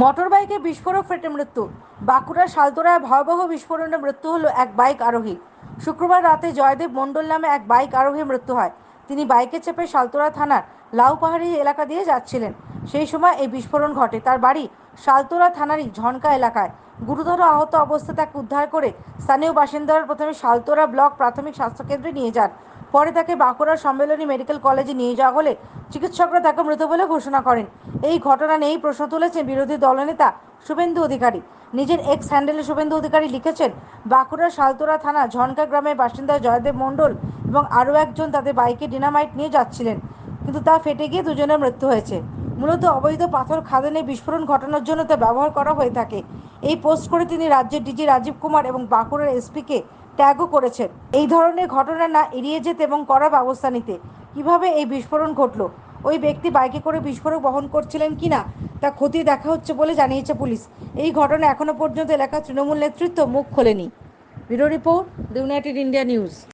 Motor বাইকে বিস্ফোরক ফেটে মৃত্যু। বাঁকুড়ার শালতোরায় ভয়াবহ বিস্ফোরণে মৃত্যু হলো এক বাইক আরোহী। শুক্রবার রাতে জয়দেব মণ্ডল নামে এক বাইক আরোহীর মৃত্যু হয়। তিনি বাইকে চেপে শালতোরা থানার লাউপাহাড়ি এলাকা দিয়ে যাচ্ছিলেন। সেই সময় এই বিস্ফোরণ ঘটে। তার বাড়ি শালতোরা থানারই ঝনকা এলাকায়। গুরুতর আহত অবস্থায় তাকে উদ্ধার করে স্থানীয় বাসিন্দারা প্রথমে শালতোরা ব্লক প্রাথমিক স্বাস্থ্যকেন্দ্রে নিয়ে যান। পরে তাকে বাঁকুড়া সম্মেলনী মেডিকেল কলেজে নিয়ে যাওয়া হলে চিকিৎসকরা তাকে মৃত বলে ঘোষণা করেন। এই ঘটনা নিয়েই প্রশ্ন তুলেছেন বিরোধী দলনেতা শুভেন্দু অধিকারী। নিজের এক্স হ্যান্ডেলে শুভেন্দু অধিকারী লিখেছেন বাঁকুড়ার শালতোরা থানা ঝনকা গ্রামের বাসিন্দা জয়দেব মণ্ডল এবং আরও একজন তাদের বাইকে ডিনামাইট নিয়ে যাচ্ছিলেন, কিন্তু তা ফেটে গিয়ে দুজনের মৃত্যু হয়েছে। মূলত অবৈধ পাথর খাদানে বিস্ফোরণ ঘটানোর জন্য তা ব্যবহার করা হয়ে থাকে। এই পোস্ট করে তিনি রাজ্যের ডিজি রাজীব কুমার এবং বাঁকুড়ার এসপিকে ট্যাগও করেছেন। এই ধরনের ঘটনা না এড়িয়ে যেতে এবং করা ব্যবস্থা নিতে। কীভাবে এই বিস্ফোরণ ঘটলো? ওই ব্যক্তি বাইকে করে বিস্ফোরক বহন করছিলেন কি না, তা খতিয়ে দেখা হচ্ছে বলে জানিয়েছে পুলিশ। এই ঘটনা এখনও পর্যন্ত এলাকার তৃণমূল নেতৃত্ব মুখ খোলেনি। Bureau report the United India News.